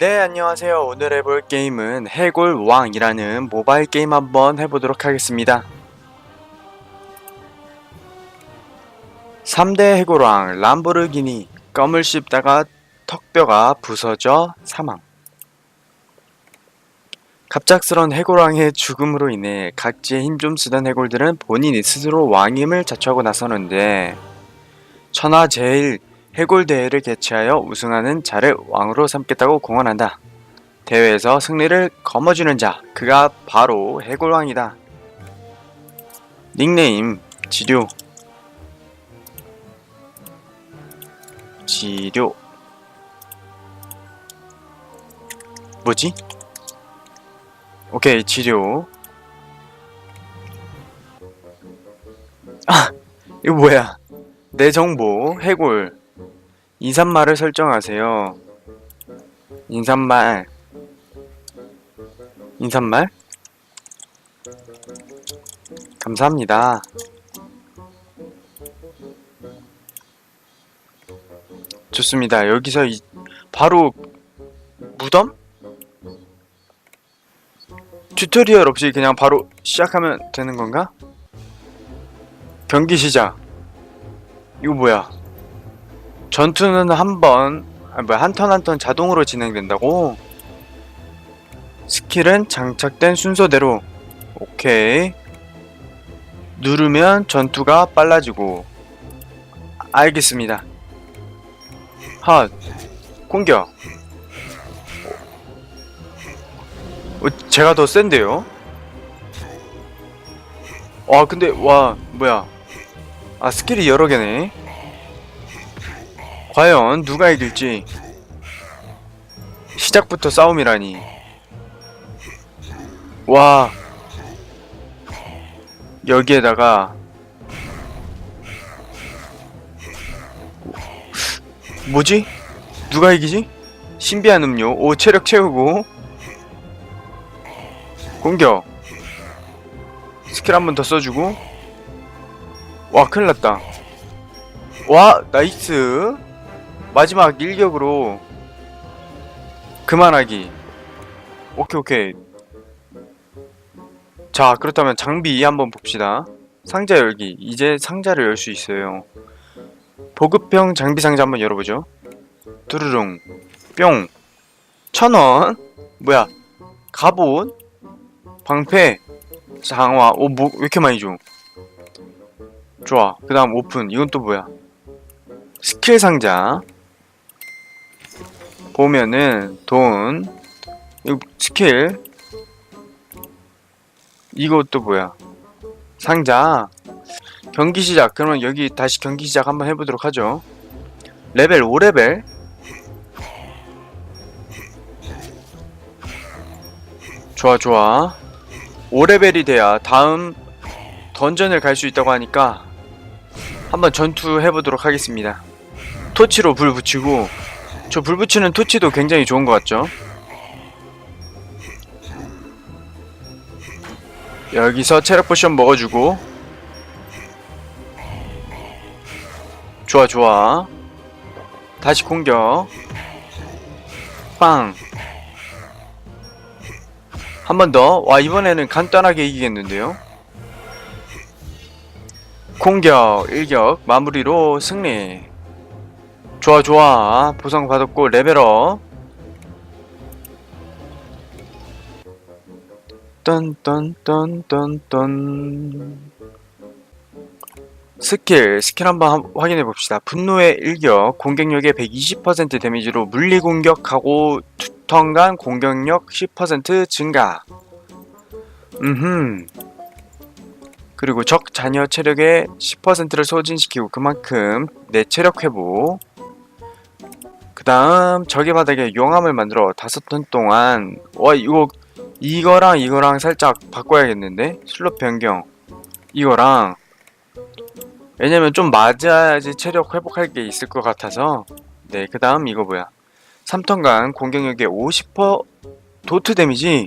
네 안녕하세요. 오늘 해볼 게임은 해골왕이라는 모바일 게임 한번 해보도록 하겠습니다. 3대 해골왕 람보르기니. 껌을 씹다가 턱뼈가 부서져 사망. 갑작스런 해골왕의 죽음으로 인해 각지에 힘좀 쓰던 해골들은 본인이 스스로 왕임을 자처하고 나서는데 천하 제일 해골 대회를 개최하여 우승하는 자를 왕으로 삼겠다고 공언한다. 대회에서 승리를 거머쥐는 자, 그가 바로 해골왕이다. 닉네임 지료 지료 뭐지? 오케이 지료 아 이거 뭐야 내 정보 해골 인사말을 설정하세요. 인사말. 인사말? 감사합니다. 좋습니다. 여기서 이, 바로 무덤? 튜토리얼 없이 그냥 바로 시작하면 되는 건가? 경기 시작. 이거 뭐야? 전투는 한 번, 아, 뭐야, 한 턴 한 턴 자동으로 진행된다고? 스킬은 장착된 순서대로. 오케이. 누르면 전투가 빨라지고. 알겠습니다. 핫. 공격. 어, 제가 더 센데요? 와, 근데, 와, 뭐야. 아, 스킬이 여러 개네. 과연 누가 이길지. 시작부터 싸움이라니. 와. 여기에다가 뭐지? 누가 이기지? 신비한 음료 오 체력 채우고. 공격. 스킬 한 번 더 써주고. 와 큰일났다. 와 나이스 마지막 일격으로 그만하기. 오케이 오케이. 자 그렇다면 장비 한번 봅시다. 상자 열기. 이제 상자를 열 수 있어요. 보급형 장비 상자 한번 열어보죠. 두루룽 뿅. 천원. 뭐야? 갑옷 방패? 장화? 오뭐 왜 이렇게 많이 줘? 좋아. 그 다음 오픈. 이건 또 뭐야? 스킬 상자 보면은 돈 스킬. 이것도 뭐야? 상자. 경기 시작. 그러면 여기 다시 경기 시작 한번 해보도록 하죠. 레벨 5레벨. 좋아 좋아. 5레벨이 돼야 다음 던전을 갈 수 있다고 하니까 한번 전투 해보도록 하겠습니다. 토치로 불 붙이고 저 불 붙이는 토치도 굉장히 좋은 것 같죠? 여기서 체력 포션 먹어주고. 좋아 좋아. 다시 공격. 빵. 한 번 더. 와 이번에는 간단하게 이기겠는데요? 공격 일격 마무리로 승리 좋아 좋아. 보상 받았고 레벨업. 딴딴딴딴딴. 스킬 스킬 한번 함- 확인해 봅시다. 분노의 일격 공격력의 120% 데미지로 물리 공격하고 두턴간 공격력 10% 증가. 음흠. 그리고 적 자녀 체력의 10%를 소진시키고 그만큼 내 체력 회복 그 다음 적의 바닥에 용암을 만들어 다섯 턴 동안 와 이거 이거랑 이거랑 살짝 바꿔야겠는데? 슬롯 변경. 이거랑. 왜냐면 좀 맞아야지 체력 회복할 게 있을 것 같아서. 네 그 다음 이거 뭐야? 3턴간 공격력의 50% 도트 데미지.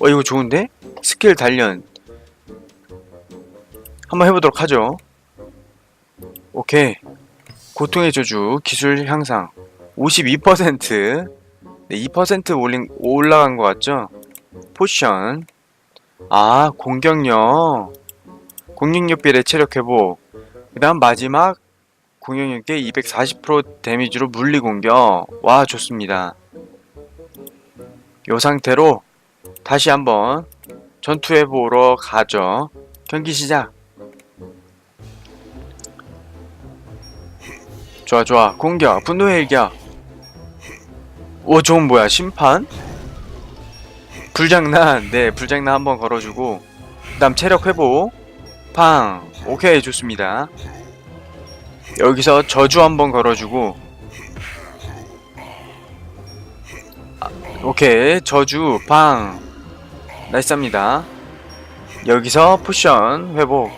와 이거 좋은데? 스킬 단련. 한번 해보도록 하죠. 오케이. 고통의 저주 기술 향상 52% 네, 2% 올린, 올라간 것 같죠? 포션. 아, 공격력. 공격력 비례 체력 회복. 그 다음 마지막 공격력계 240% 데미지로 물리 공격. 와, 좋습니다. 요 상태로 다시 한번 전투해 보러 가죠. 경기 시작. 좋아, 좋아. 공격. 분노의 일격. 오, 저건 뭐야? 심판? 불장난. 네, 불장난 한번 걸어주고. 그 다음 체력 회복. 팡. 오케이, 좋습니다. 여기서 저주 한번 걸어주고. 아, 오케이, 저주. 팡. 나이스합니다. 여기서 포션 회복.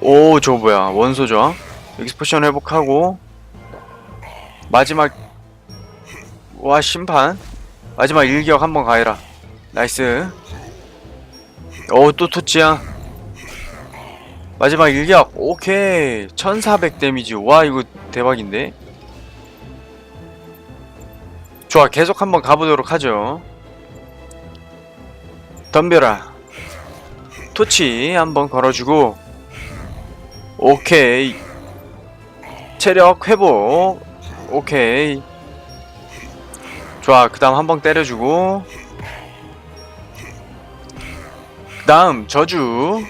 오, 저거 뭐야? 원소죠? 여기서 포션 회복하고. 마지막 와 심판. 마지막 일격 한번 가해라. 나이스. 오또 토치야. 마지막 일격. 오케이. 1400 데미지. 와 이거 대박인데? 좋아 계속 한번 가보도록 하죠. 덤벼라. 토치 한번 걸어주고. 오케이. 체력 회복 오케이. 좋아 그 다음 한 방 때려주고. 그 다음 저주.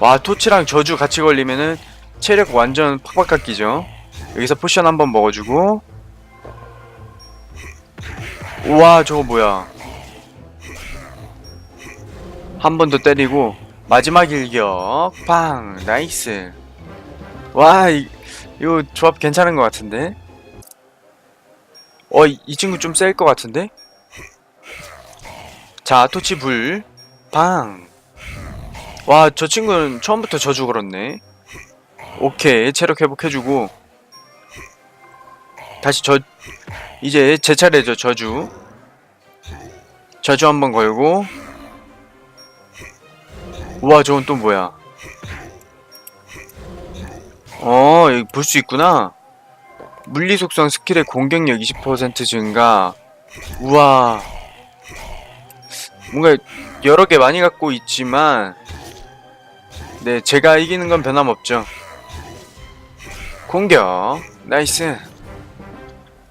와 토치랑 저주 같이 걸리면은 체력 완전 팍팍 깎이죠. 여기서 포션 한번 먹어주고. 우와 저거 뭐야. 한 번 더 때리고 마지막 일격. 팡 나이스. 와 이, 이거 조합 괜찮은 것 같은데 어, 이, 이 친구 좀 셀 것 같은데? 자, 토치 불. 방. 와, 저 친구는 처음부터 저주 걸었네. 오케이, 체력 회복해주고. 다시 저, 이제 제 차례죠, 저주. 저주 한번 걸고. 우와, 저건 또 뭐야. 어, 여기 볼 수 있구나. 물리 속성 스킬의 공격력 20% 증가. 우와. 뭔가 여러 개 많이 갖고 있지만 네, 제가 이기는 건 변함없죠. 공격. 나이스.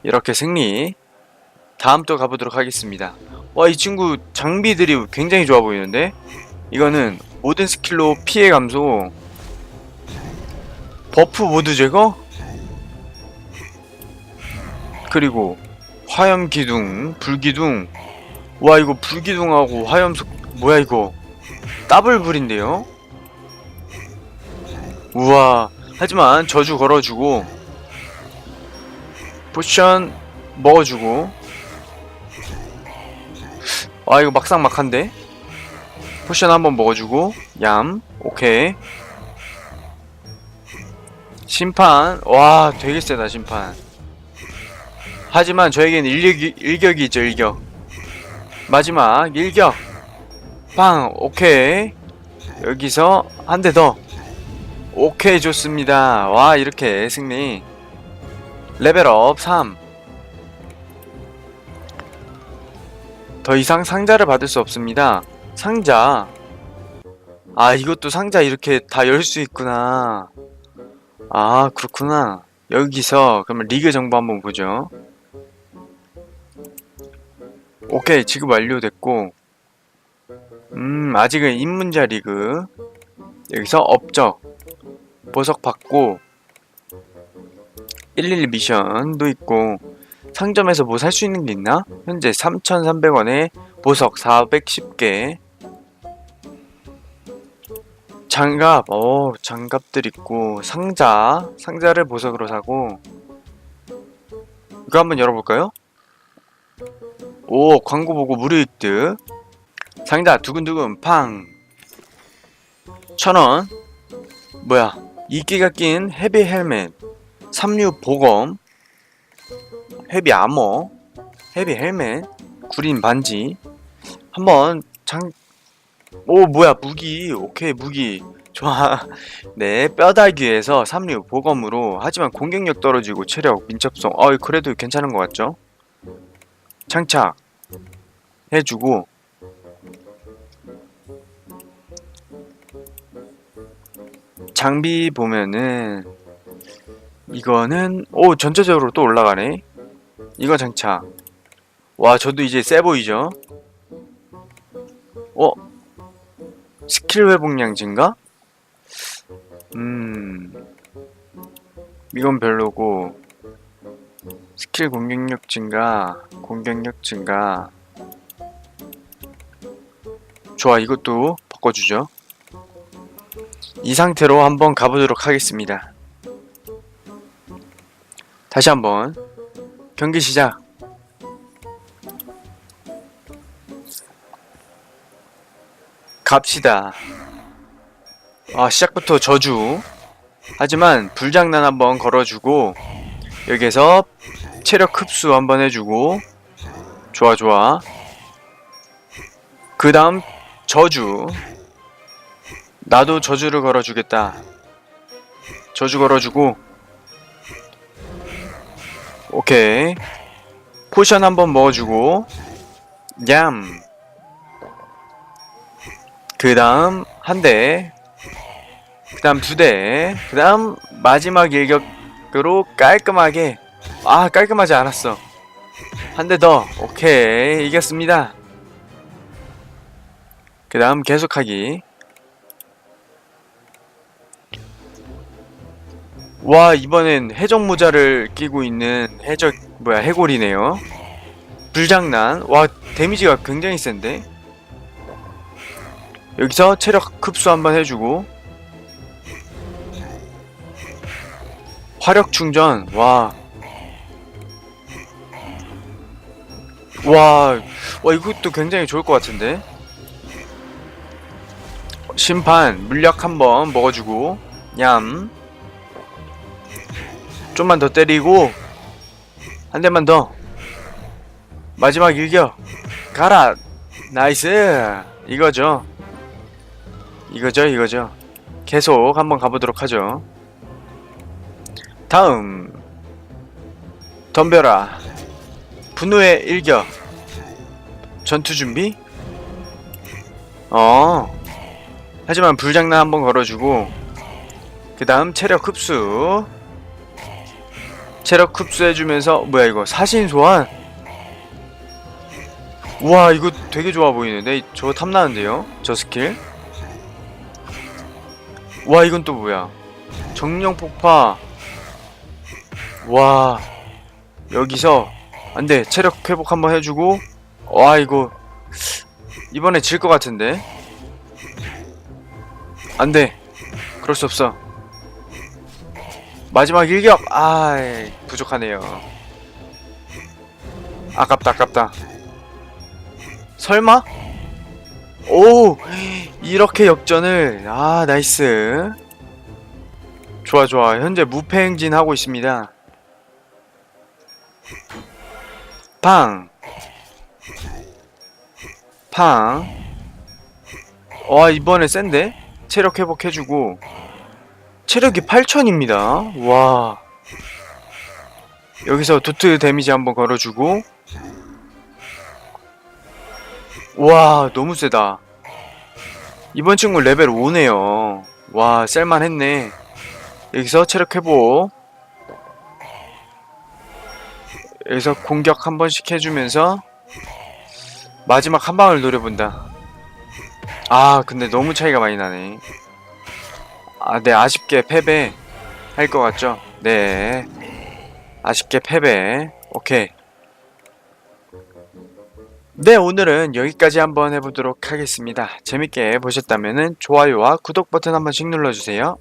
이렇게 승리. 다음 또 가보도록 하겠습니다. 와, 이 친구 장비들이 굉장히 좋아 보이는데? 이거는 모든 스킬로 피해 감소. 버프 모드 제거? 그리고 화염 기둥, 불기둥. 와 이거 불기둥하고 화염 속 뭐야 이거? 더블 불인데요? 우와. 하지만 저주 걸어주고 포션 먹어주고. 아 이거 막상 막한데? 포션 한번 먹어주고 얌 오케이 심판. 와 되게 세다 심판. 하지만 저에겐 일격이, 일격이 있죠 일격. 마지막 일격. 빵 오케이. 여기서 한 대 더. 오케이 좋습니다. 와 이렇게 승리. 레벨업 3 더 이상 상자를 받을 수 없습니다. 상자. 아 이것도 상자 이렇게 다 열 수 있구나 아 그렇구나. 여기서 그러면 리그 정보 한번 보죠. 오케이 지급 완료됐고. 음 아직은 입문자 리그. 여기서 업적 보석 받고 112 미션도 있고 상점에서 뭐 살 수 있는 게 있나? 현재 3,300원에 보석 410개 장갑 어 장갑들 있고 상자 상자를 보석으로 사고. 이거 한번 열어볼까요? 오 광고 보고 무료 획득 상자 두근두근 팡. 천원. 뭐야 이끼가 낀 헤비 헬멧. 삼류 보검. 헤비 아머 헤비 헬멧. 구린 반지. 한번 장 오 뭐야 무기 오케이 무기 좋아. 네, 뼈다귀에서 3류 보검으로 하지만 공격력 떨어지고 체력, 민첩성. 어, 그래도 괜찮은 것 같죠? 장착 해주고 장비 보면은 이거는 오 전체적으로 또 올라가네. 이거 장착. 와, 저도 이제 세 보이죠? 어? 스킬 회복량 증가? 음. 이건 별로고 스킬 공격력 증가, 공격력 증가. 좋아, 이것도 바꿔주죠. 이 상태로 한번 가보도록 하겠습니다. 다시 한번 경기 시작. 갑시다. 아, 시작부터 저주. 하지만 불장난 한번 걸어주고 여기에서 체력 흡수 한번 해주고 좋아 좋아. 그 다음 저주. 나도 저주를 걸어주겠다. 저주 걸어주고 오케이. 포션 한번 먹어주고 얌. 그 다음 한 대. 그 다음 두 대. 그 다음 마지막 일격으로 깔끔하게. 아, 깔끔하지 않았어. 한 대 더. 오케이. 이겼습니다. 그 다음 계속하기. 와, 이번엔 해적 모자를 끼고 있는 해적, 뭐야, 해골이네요. 불장난. 와, 데미지가 굉장히 센데? 여기서 체력 흡수 한번 해주고 화력 충전 와. 와, 와 이것도 굉장히 좋을 것 같은데. 심판 물약 한번 먹어주고 얌. 좀만 더 때리고 한 대만 더. 마지막 일격 가라. 나이스. 이거죠. 이거죠, 이거죠. 계속 한번 가보도록 하죠. 다음. 덤벼라. 분노의 일격. 전투 준비? 어. 하지만 불장난 한번 걸어주고 그 다음 체력 흡수. 체력 흡수해주면서 뭐야 이거 사신 소환? 우와 이거 되게 좋아 보이는데? 저거 탐나는데요? 저 스킬 와 이건 또 뭐야? 정령 폭파. 와 여기서 안돼. 체력 회복 한번 해주고. 와 이거 이번에 질 것 같은데? 안돼. 그럴 수 없어. 마지막 일격. 아 부족하네요. 아깝다 아깝다. 설마 오 이렇게 역전을 아 나이스 좋아 좋아 현재 무패 행진 하고 있습니다 팡. 팡. 와, 이번에 센데? 체력 회복해주고. 체력이 8000입니다. 와. 여기서 도트 데미지 한번 걸어주고. 와, 너무 세다. 이번 친구 레벨 5네요. 와, 셀만했네. 여기서 체력 회복. 여기서 공격 한 번씩 해주면서 마지막 한 방을 노려본다. 아 근데 너무 차이가 많이 나네. 아네 아쉽게 패배 할 것 같죠? 네 아쉽게 패배. 오케이. 네 오늘은 여기까지 한번 해보도록 하겠습니다. 재밌게 보셨다면 좋아요와 구독 버튼 한 번씩 눌러주세요.